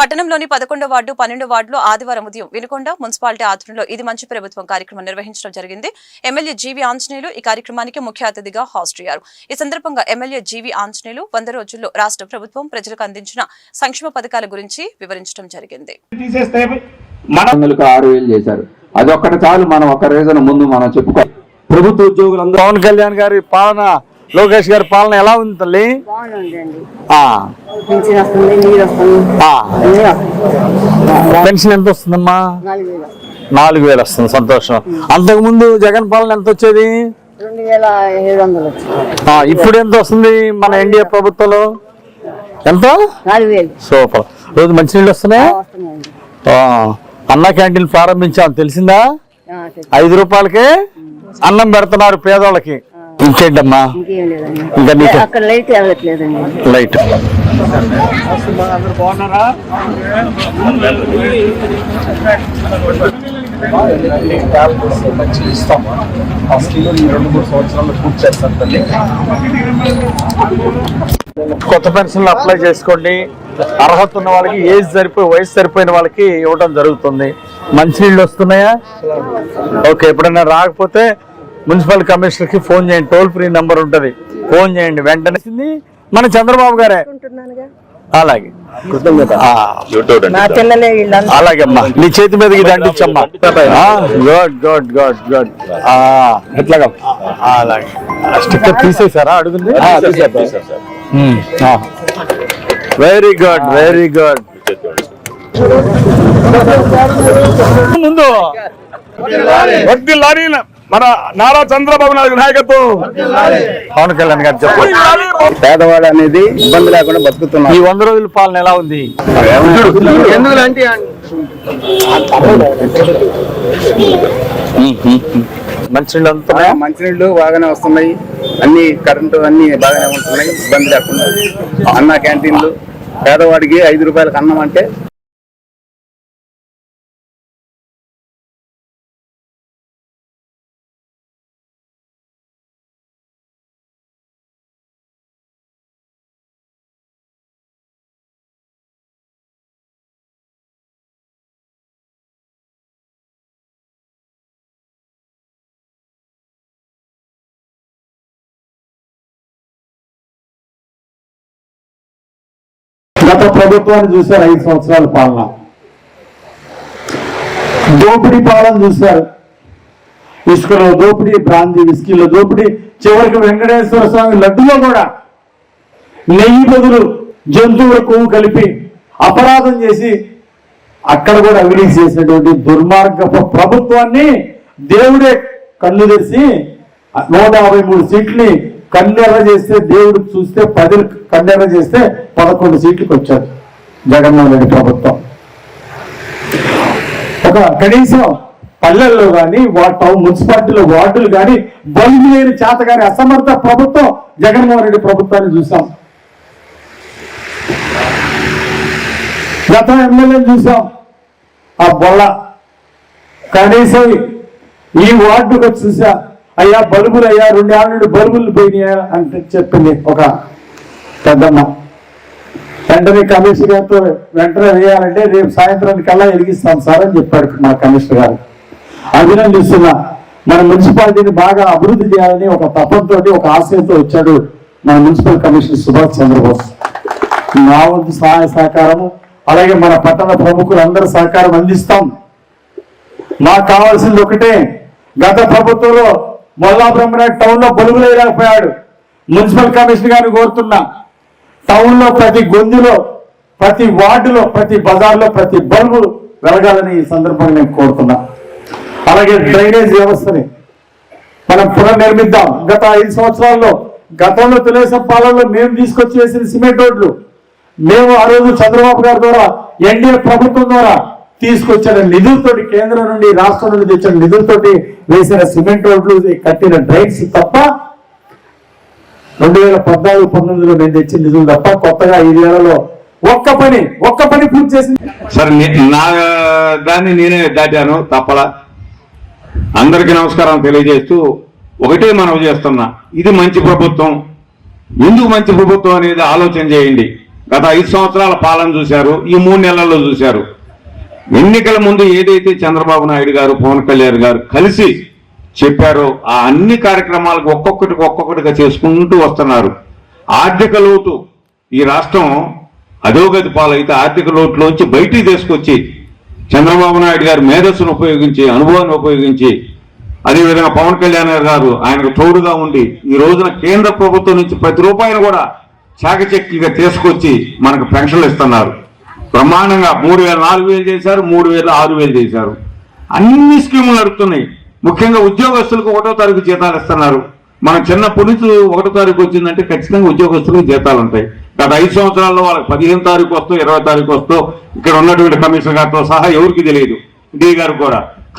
పట్టణంలోని పదకొండో వార్డు పన్నెండో వార్డులో ఆదివారం ఉదయం వినుకొండ మున్సిపాలిటీ ఆధ్వర్యంలో ఇది మంచి ప్రభుత్వం కార్యక్రమం నిర్వహించడం జరిగింది. ఎమ్మెల్యే జీవి ఆంజనేయులు ఈ కార్యక్రమానికి ముఖ్య అతిథిగా హాజరయ్యారు. ఈ సందర్భంగా ఎమ్మెల్యే జీవి ఆంజనేయులు వంద రోజుల్లో రాష్ట్ర ప్రభుత్వం ప్రజలకు అందించిన సంక్షేమ పథకాల గురించి వివరించడం జరిగింది. తీసేస్తే మన వందలకు ఆరు వేలు చేశారు. అది ఒక్కటి చాలు మనం ఒక రీజన్ ముందు మనం చెప్పుకో ప్రభుత్వ ఉద్యోగులందరూ పవన్ కళ్యాణ్ గారి పాలన లోకేష్ గారి పాలన ఎలా ఉంది తల్లి? పెన్షన్ ఎంత వస్తుందమ్మా? నాలుగు వేలు వస్తుంది. సంతోషం. అంతకు ముందు జగన్ పాలన ఎంత వచ్చేది? ఇప్పుడు ఎంత వస్తుంది మన ఎన్డీఏ ప్రభుత్వంలో? ఎంత? సూపర్. రోజు మంచినీళ్ళు వస్తున్నాయా? వస్తున్నాయండి. ఆ, అన్న క్యాంటీన్ ప్రారంభించాం తెలిసిందా. ఐదు రూపాయలకే అన్నం పెడుతున్నారు పేదోళ్ళకి. ఇంకేంటమ్మా? ఇంకేం నీకు? అక్కడ లైట్ లైట్. అందరూ బాగున్నారా మంచి ఇస్తాము ఆ స్కీమ్ ఈ రెండు మూడు సంవత్సరాల్లో పూర్తి చేస్తాను తల్లి కొత్త పెన్షన్లు అప్లై చేసుకోండి. అర్హత ఉన్న వాళ్ళకి ఏజ్ సరిపోయి వయసు సరిపోయిన వాళ్ళకి ఇవ్వడం జరుగుతుంది. మంచినీళ్ళు వస్తున్నాయా? ఓకే ఎప్పుడైనా రాకపోతే మున్సిపల్ కమిషనర్కి ఫోన్ చేయండి. టోల్ ఫ్రీ నెంబర్ ఉంటది. ఫోన్ చేయండి. వెంటనే మన చంద్రబాబు గారే. అలాగే. అలాగే అమ్మా. నీ చేతి మీద ఇది అంటించమ్మా గుడ్ గుడ్ గుడ్ గుడ్ ఎట్లాగా? అలాగే. స్టిక్కర్ తీసేసారా అడుగుంది. వెరీ గుడ్ వెరీ గుడ్ ముందు వడ్డీ లారీ మన నారా చంద్రబాబు నాయుడు నాయకత్వం. పవన్ కళ్యాణ్ గారు పేదవాడు అనేది ఇబ్బంది లేకుండా బతుకుతున్నాం ఈ వంద రోజుల పాలన ఎలా ఉంది? ఎందుకంటే మంచినీళ్ళు అంతా మంచినీళ్ళు బాగానే వస్తున్నాయి. అన్ని కరెంటు అన్ని బాగానే ఉంటున్నాయి. ఇబ్బంది లేకుండా. అన్న క్యాంటీన్లు. పేదవాడికి ఐదు రూపాయలకు అన్నం అంటే ప్రభుత్వాన్ని చూశారు ఐదు సంవత్సరాల పాలన. దోపిడీ పాలన చూశారు. ఇసుకలో దోపిడీ బ్రాంతి విస్కీలో దోపిడీ చివరికి వెంకటేశ్వర స్వామి లడ్డులో కూడా నెయ్యి బదులు జంతువుల కొవ్వు కలిపి అపరాధం చేసి అక్కడ కూడా అవినీతి చేసినటువంటి దుర్మార్గపు ప్రభుత్వాన్ని దేవుడే కన్ను తెరిచి నూట యాభై మూడు సీట్లని కన్నెర్ర చేస్తే దేవుడు చూస్తే పది కన్నెర్ర చేస్తే పదకొండు సీట్లకు వచ్చారు జగన్మోహన్ రెడ్డి ప్రభుత్వం. ఒక కనీసం పల్లెల్లో కానీ టౌన్ మున్సిపాలిటీలో వార్డులు కానీ బలి లేని చేత కానీ అసమర్థ ప్రభుత్వం జగన్మోహన్ రెడ్డి ప్రభుత్వాన్ని చూసాం. గత ఎమ్మెల్యేని చూసాం. ఆ బొల్ల. కనీసం ఈ వార్డుకు వచ్చి చూసా. అయ్యా బలుగులు అయ్యా రెండేళ్ళ నుండి బల్బులు పోయినాయా అని చెప్పింది ఒక పెద్దమ్మ. వెంటనే కమిషనర్ గారితో వెంటనే వేయాలంటే రేపు సాయంత్రానికి కల్లా వెలిగిస్తాం సార్ అని చెప్పాడు మా కమిషనర్ గారు. అభినందిస్తున్నా మన మున్సిపాలిటీని బాగా అభివృద్ధి చేయాలని ఒక తపంతో ఒక ఆశయంతో వచ్చాడు మన మున్సిపల్ కమిషనర్ సుభాష్ చంద్రబోస్. నా వంతు సహాయ సహకారము అలాగే మన పట్టణ ప్రముఖులందరూ సహకారం అందిస్తాం. మాకు కావాల్సింది ఒకటే గత ప్రభుత్వంలో మొల్లాపురం టౌన్లో బలుగులు వేయలేకపోయాడు. మున్సిపల్ కమిషనర్ గారిని కోరుతున్నా టౌన్లో ప్రతి గొంతులో ప్రతి వార్డులో ప్రతి బజార్లో ప్రతి బల్బు వెలగాలని ఈ సందర్భంగా నేను కోరుతున్నా. అలాగే డ్రైనేజ్ వ్యవస్థని మనం పునర్నిర్మిద్దాం. గత ఐదు సంవత్సరాల్లో గతంలో తెలుగుదేశం పాలనలో మేము తీసుకొచ్చి వేసిన సిమెంట్ రోడ్లు మేము ఆ రోజు చంద్రబాబు గారి ద్వారా ఎన్డీఏ ప్రభుత్వం ద్వారా తీసుకొచ్చిన నిధులతోటి కేంద్రం నుండి రాష్ట్రం నుండి తెచ్చిన నిధులతోటి వేసిన సిమెంట్ రోడ్లు కట్టిన డ్రైన్స్ తప్ప రెండు వేల పద్నాలుగు పంతొమ్మిదిలో నేను తెచ్చిన నిధులు తప్ప కొత్తగా ఈ నెలలో ఒక్క పని ఒక్క పని పూర్తి చేసింది. సరే నా దాన్ని నేనే దాటాను తప్పలా. అందరికీ నమస్కారం తెలియజేస్తూ ఒకటే మనం చేస్తున్నా. ఇది మంచి ప్రభుత్వం. ఎందుకు మంచి ప్రభుత్వం అనేది ఆలోచన చేయండి. గత ఐదు సంవత్సరాల పాలన చూశారు ఈ మూడు నెలల్లో చూశారు. ఎన్నికల ముందు ఏదైతే చంద్రబాబు నాయుడు గారు పవన్ కళ్యాణ్ గారు కలిసి చెప్పారో ఆ అన్ని కార్యక్రమాలకు ఒక్కొక్కటి ఒక్కొక్కటిగా చేసుకుంటూ వస్తున్నారు. ఆర్థిక లోటు ఈ రాష్ట్రం అధోగతి పాలైతే ఆర్థిక లోటులోంచి బయటికి తీసుకొచ్చి చంద్రబాబు నాయుడు గారు మేధస్సును ఉపయోగించి అనుభవాన్ని ఉపయోగించి అదేవిధంగా పవన్ కళ్యాణ్ గారు ఆయనకు తోడుగా ఉండి ఈ రోజున కేంద్ర ప్రభుత్వం నుంచి ప్రతి రూపాయిని కూడా చాకచక్యంగా తీసుకొచ్చి మనకు పెన్షన్లు ఇస్తున్నారు. బ్రహ్మాండంగా మూడు వేల నాలుగు వేలు చేశారు మూడు వేలు ఆరు వేలు చేశారు. అన్ని స్కీములు నడుస్తున్నాయి ముఖ్యంగా ఉద్యోగస్తులకు ఒకటో తారీఖు జీతాలు ఇస్తున్నారు. మన చిన్న పులిసు ఒకటో తారీఖు వచ్చిందంటే ఖచ్చితంగా ఉద్యోగస్తులకు జీతాలు ఉంటాయి. గత ఐదు సంవత్సరాల్లో వాళ్ళకి పదిహేను తారీఖు వస్తూ ఇరవై తారీఖు వస్తూ ఇక్కడ ఉన్నటువంటి కమిషనర్ గారితో సహా ఎవరికి తెలియదు. డి గారు కూడా.